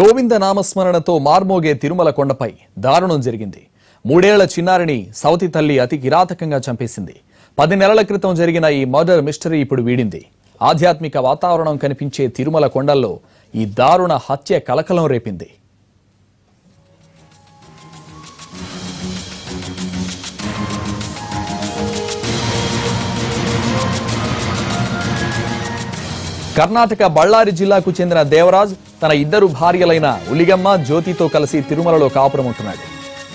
గోవింద నామస్మరణతో మార్మోగే తిరుమల కొండపై దారుణం జరిగింది. మూడేళ్ళ చిన్నారిని సవతి తల్లి అతి కిరాతకంగా చంపేసింది. పది నెలల క్రితం జరిగిన ఈ మర్డర్ మిస్టరీ ఇప్పుడు వీడింది. ఆధ్యాత్మిక వాతావరణం కనిపించే తిరుమల కొండల్లో ఈ దారుణ హత్య కలకలం రేపింది. కర్ణాటక బళ్ళారి జిల్లాకు చెందిన దేవరాజ్ తన ఇద్దరు భార్యలైన ఉలిగమ్మ జ్యోతితో కలిసి తిరుమలలో కాపురం ఉంటున్నాడు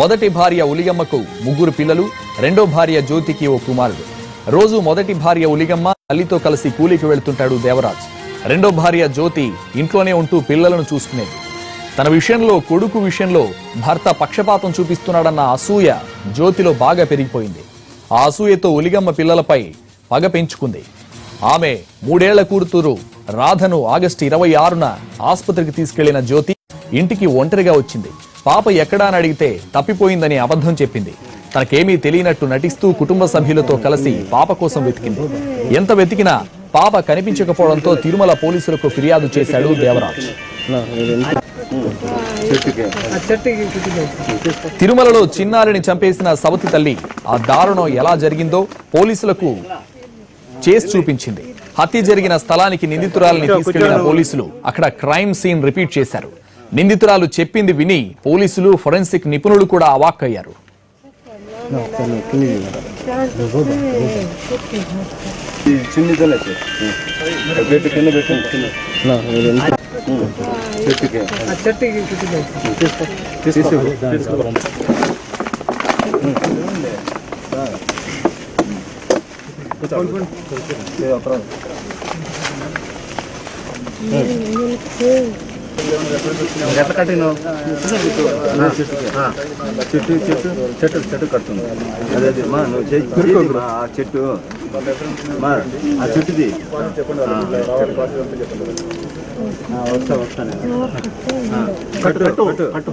మొదటి భార్య ఉలిగమ్మకు ముగ్గురు పిల్లలు రెండో భార్య జ్యోతికి ఓ కుమారుడు. రోజు మొదటి భార్య ఉలిగమ్మ తల్లితో కలిసి కూలికి వెళుతుంటాడు దేవరాజ్. రెండో భార్య జ్యోతి ఇంట్లోనే ఉంటూ పిల్లలను చూసుకునేది. తన విషయంలో కొడుకు విషయంలో భర్త పక్షపాతం చూపిస్తున్నాడన్న అసూయ జ్యోతిలో బాగా పెరిగిపోయింది. ఆ అసూయతో ఉలిగమ్మ పిల్లలపై పగ పెంచుకుంది. ఆమె మూడేళ్ళ కూతురు రాధను ఆగస్టు ఇరవై ఆరున ఆసుపత్రికి తీసుకెళ్ళిన జ్యోతి ఇంటికి ఒంటరిగా వచ్చింది. పాప ఎక్కడా అని అడిగితే తప్పిపోయిందని అబద్ధం చెప్పింది. తనకేమీ తెలియనట్టు నటిస్తూ కుటుంబ సభ్యులతో కలిసి పాప కోసం వెతికింది. ఎంత వెతికినా పాప కనిపించకపోవడంతో తిరుమల పోలీసులకు ఫిర్యాదు చేశాడు దేవరాజ్. తిరుమలలో చిన్నారిని చంపేసిన సవతి తల్లి ఆ దారుణం ఎలా జరిగిందో పోలీసులకు చేసి చూపించింది హత్య జరిగిన స్థలానికి నిందితురాలని తీసుకెళ్ళిన పోలీసులు అక్కడ క్రైమ్ సీన్ రిపీట్ చేశారు నిందితురాలు చెప్పింది విని పోలీసులు ఫొరెన్సిక్ నిపుణులు కూడా అవాక్కయ్యారు చెట్టుకి ఎట్లా కట్టిన చెట్టు చెట్టు చెట్టు చెట్టు కడుతుంది అదే మా నువ్వు చేసి ఆ చెట్టు మా ఆ చెట్టుది వస్తా వస్తా నేను. ఆ, కట్టు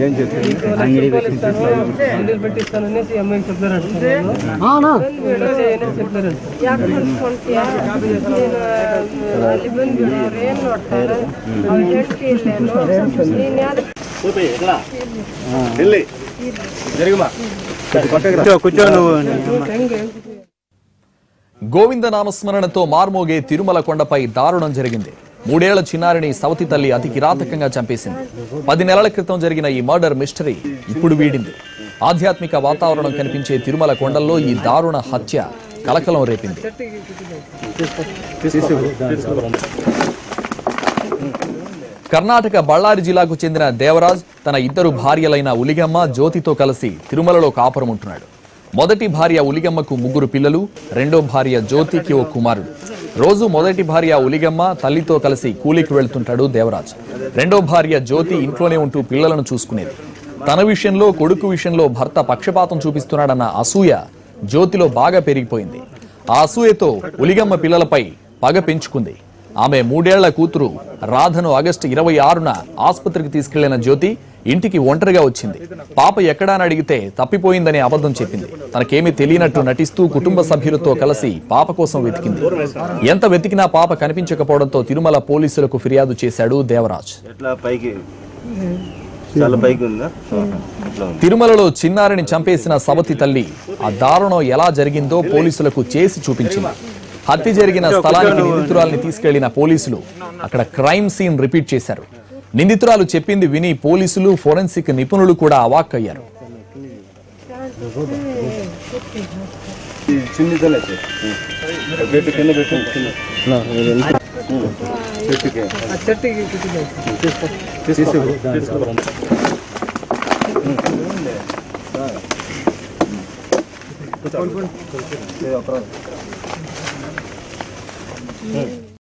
ఏం అమ్మాయికి చెప్పారంట గోవింద నామస్మరణతో మార్మోగే తిరుమల కొండపై దారుణం జరిగింది. మూడేళ్ళ చిన్నారిని సవతి తల్లి అతి కిరాతకంగా చంపేసింది. పది నెలల క్రితం జరిగిన ఈ మర్డర్ మిస్టరీ ఇప్పుడు వీడింది. ఆధ్యాత్మిక వాతావరణం కనిపించే తిరుమల కొండల్లో ఈ దారుణ హత్య కలకలం రేపింది. కర్ణాటక బళ్ళారి జిల్లాకు చెందిన దేవరాజ్ తన ఇద్దరు భార్యలైన ఉలిగమ్మ జ్యోతితో కలిసి తిరుమలలో కాపురం ఉంటున్నాడు మొదటి భార్య ఉలిగమ్మకు ముగ్గురు పిల్లలు రెండో భార్య జ్యోతికి ఓ కుమారుడు. రోజు మొదటి భార్య ఉలిగమ్మ తల్లితో కలిసి కూలికి వెళ్తుంటాడు దేవరాజ్. రెండో భార్య జ్యోతి ఇంట్లోనే ఉంటూ పిల్లలను చూసుకునేది. తన విషయంలో కొడుకు విషయంలో భర్త పక్షపాతం చూపిస్తున్నాడన్న అసూయ జ్యోతిలో బాగా పెరిగిపోయింది. ఆ అసూయతో ఉలిగమ్మ పిల్లలపై పగ పెంచుకుంది. ఆమె మూడేళ్ళ కూతురు రాధను ఆగస్టు ఇరవై ఆరున ఆసుపత్రికి తీసుకెళ్ళిన జ్యోతి ఇంటికి ఒంటరిగా వచ్చింది. పాప ఎక్కడా అని అడిగితే తప్పిపోయిందని అబద్ధం చెప్పింది. తనకేమీ తెలియనట్టు నటిస్తూ కుటుంబ సభ్యులతో కలిసి పాప కోసం వెతికింది. ఎంత వెతికినా పాప కనిపించకపోవడంతో తిరుమల పోలీసులకు ఫిర్యాదు చేశాడు దేవరాజ్. తిరుమలలో చిన్నారిని చంపేసిన సవతి తల్లి ఆ దారుణం ఎలా జరిగిందో పోలీసులకు చేసి చూపించింది. హత్య జరిగిన స్థలానికి నిందితురాల్ని తీసుకెళ్ళిన పోలీసులు అక్కడ క్రైమ్ సీన్ రిపీట్ చేశారు. నిందితురాలు చెప్పింది విని పోలీసులు ఫోరెన్సిక్ నిపుణులు కూడా అవాక్కయ్యారు చిన్నదలే